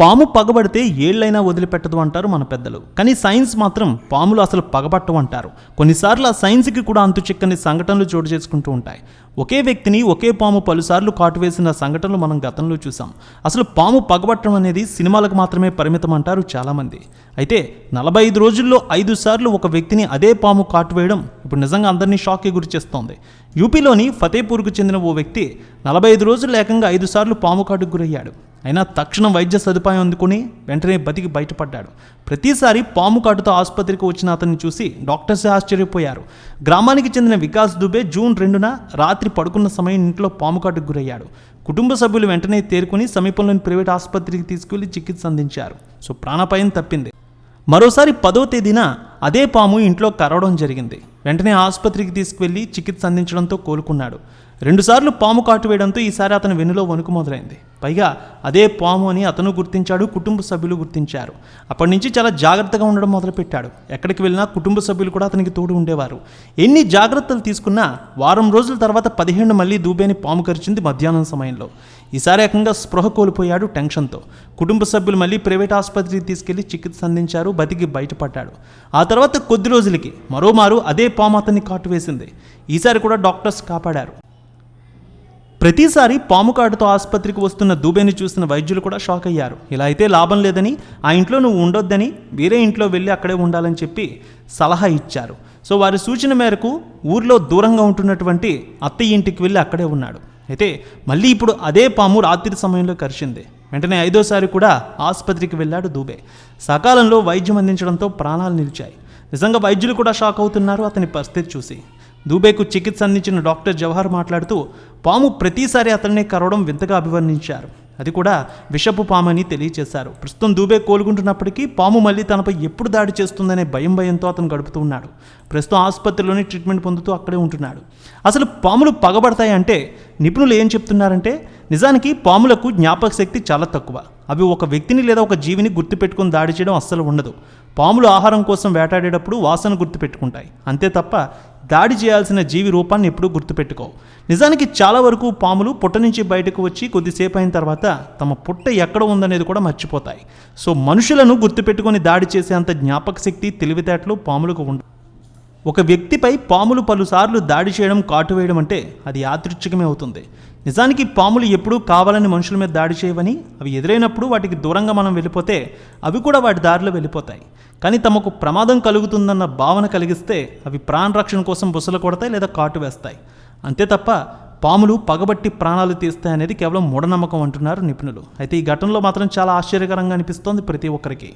పాము పగబడితే ఏళ్ళైనా వదిలిపెట్టదు అంటారు మన పెద్దలు. కానీ సైన్స్ మాత్రం పాములు అసలు పగబట్టవు అంటారు. కొన్నిసార్లు ఆ సైన్స్కి కూడా అంతు చిక్కని సంఘటనలు చోటు చేసుకుంటూ ఉంటాయి. ఒకే వ్యక్తిని ఒకే పాము పలుసార్లు కాటు వేసిన సంఘటనలు మనం గతంలో చూసాం అసలు పాము పగబట్టడం అనేది సినిమాలకు మాత్రమే పరిమితం అంటారు చాలామంది. అయితే నలభై ఐదు రోజుల్లో ఐదు సార్లు ఒక వ్యక్తిని అదే పాము కాటు వేయడం ఇప్పుడు నిజంగా అందరినీ షాక్కి గురి చేస్తోంది. యూపీలోని ఫతేపూర్కు చెందిన ఓ వ్యక్తి నలభై ఐదు రోజులు ఏకంగా ఐదు సార్లు పాము కాటుకు గురయ్యాడు. అయినా తక్షణం వైద్య సదుపాయం అందుకుని వెంటనే బతికి బయటపడ్డాడు. ప్రతిసారి పాము కాటుతో ఆసుపత్రికి వచ్చిన అతన్ని చూసి డాక్టర్స్ ఆశ్చర్యపోయారు. గ్రామానికి చెందిన వికాస్ దుబే జూన్ రెండున రాత్రి పడుకున్న సమయం ఇంట్లో పాము కాటుకు గురయ్యాడు. కుటుంబ సభ్యులు వెంటనే తేరుకుని సమీపంలోని ప్రైవేట్ ఆసుపత్రికి తీసుకెళ్ళి చికిత్స అందించారు. సో ప్రాణాపాయం తప్పింది. మరోసారి పదో తేదీన అదే పాము ఇంట్లో కరవడం జరిగింది. వెంటనే ఆసుపత్రికి తీసుకువెళ్ళి చికిత్స అందించడంతో కోలుకున్నాడు. రెండుసార్లు పాము కాటు వేయడంతో ఈసారి అతని వెన్నులో వణుకు మొదలైంది. పైగా అదే పాము అని అతను గుర్తించాడు కుటుంబ సభ్యులు గుర్తించారు. అప్పటి నుంచి చాలా జాగ్రత్తగా ఉండడం మొదలుపెట్టాడు. ఎక్కడికి వెళ్ళినా కుటుంబ సభ్యులు కూడా అతనికి తోడు ఉండేవారు. ఎన్ని జాగ్రత్తలు తీసుకున్నా వారం రోజుల తర్వాత పదిహేను మళ్ళీ దూబేని పాము కరిచింది మధ్యాహ్నం సమయంలో. ఈసారి ఏకంగా స్పృహ కోల్పోయాడు టెన్షన్తో. కుటుంబ సభ్యులు మళ్ళీ ప్రైవేట్ ఆసుపత్రికి తీసుకెళ్ళి చికిత్స అందించారు బతికి బయటపడ్డాడు. ఆ తర్వాత కొద్ది రోజులకి మరోమారు అదే పాము అతన్ని కాటు వేసింది. ఈసారి కూడా డాక్టర్స్ కాపాడారు. ప్రతిసారి పాము కాటుతో ఆసుపత్రికి వస్తున్న దూబేని చూసిన వైద్యులు కూడా షాక్ అయ్యారు. ఇలా అయితే లాభం లేదని ఆ ఇంట్లో నువ్వు ఉండొద్దని వేరే ఇంట్లో వెళ్ళి అక్కడే ఉండాలని చెప్పి సలహా ఇచ్చారు. సో వారి సూచన మేరకు ఊర్లో దూరంగా ఉంటున్నటువంటి అత్తయ్య ఇంటికి వెళ్ళి అక్కడే ఉన్నాడు. అయితే మళ్ళీ ఇప్పుడు అదే పాము రాత్రి సమయంలో కరిచింది. వెంటనే ఐదోసారి కూడా ఆసుపత్రికి వెళ్ళాడు దూబే. సకాలంలో వైద్యం అందించడంతో ప్రాణాలు నిలిచాయి. నిజంగా వైద్యులు కూడా షాక్ అవుతున్నారు అతని పరిస్థితి చూసి. దూబేకు చికిత్స అందించిన డాక్టర్ జవహర్ మాట్లాడుతూ పాము ప్రతిసారి అతన్ని కరవడం వింతగా అభివర్ణించారు. అది కూడా విషపు పాము అని తెలియచేశారు. ప్రస్తుతం దూబే కోలుకుంటున్నప్పటికీ పాము మళ్ళీ తనపై ఎప్పుడు దాడి చేస్తుందనే భయం భయంతో అతను గడుపుతూ ఉన్నాడు. ప్రస్తుతం ఆసుపత్రిలోనే ట్రీట్మెంట్ పొందుతూ అక్కడే ఉంటున్నాడు. అసలు పాములు పగబడతాయి అంటే నిపుణులు ఏం చెప్తున్నారంటే నిజానికి పాములకు జ్ఞాపక శక్తి చాలా తక్కువ. అవి ఒక వ్యక్తిని లేదా ఒక జీవిని గుర్తుపెట్టుకుని దాడి చేయడం అస్సలు ఉండదు. పాములు ఆహారం కోసం వేటాడేటప్పుడు వాసన గుర్తుపెట్టుకుంటాయి. అంతే తప్ప దాడి చేయాల్సిన జీవి రూపాన్ని ఎప్పుడూ గుర్తుపెట్టుకోవు నిజానికి చాలా వరకు పాములు పుట్ట నుంచి బయటకు వచ్చి కొద్దిసేపు అయిన తర్వాత తమ పుట్ట ఎక్కడ ఉందనేది కూడా మర్చిపోతాయి. సో మనుషులను గుర్తుపెట్టుకొని దాడి చేసేంత జ్ఞాపక శక్తి తెలివితేటలు పాములకు ఉండవు ఒక వ్యక్తిపై పాములు పలుసార్లు దాడి చేయడం కాటు వేయడం అంటే అది యాదృచ్ఛికమే అవుతుంది. నిజానికి పాములు ఎప్పుడూ కావాలని మనుషుల మీద దాడి చేయవని అవి ఎదురైనప్పుడు వాటికి దూరంగా మనం వెళ్ళిపోతే అవి కూడా వాటి దారిలో వెళ్ళిపోతాయి. కానీ తమకు ప్రమాదం కలుగుతుందన్న భావన కలిగిస్తే అవి ప్రాణరక్షణ కోసం బుసలు కొడతాయి లేదా కాటు వేస్తాయి. అంతే తప్ప పాములు పగబట్టి ప్రాణాలు తీస్తాయి అనేది కేవలం మూఢనమ్మకం అంటున్నారు నిపుణులు. అయితే ఈ ఘటనలో మాత్రం చాలా ఆశ్చర్యకరంగా అనిపిస్తోంది ప్రతి ఒక్కరికి.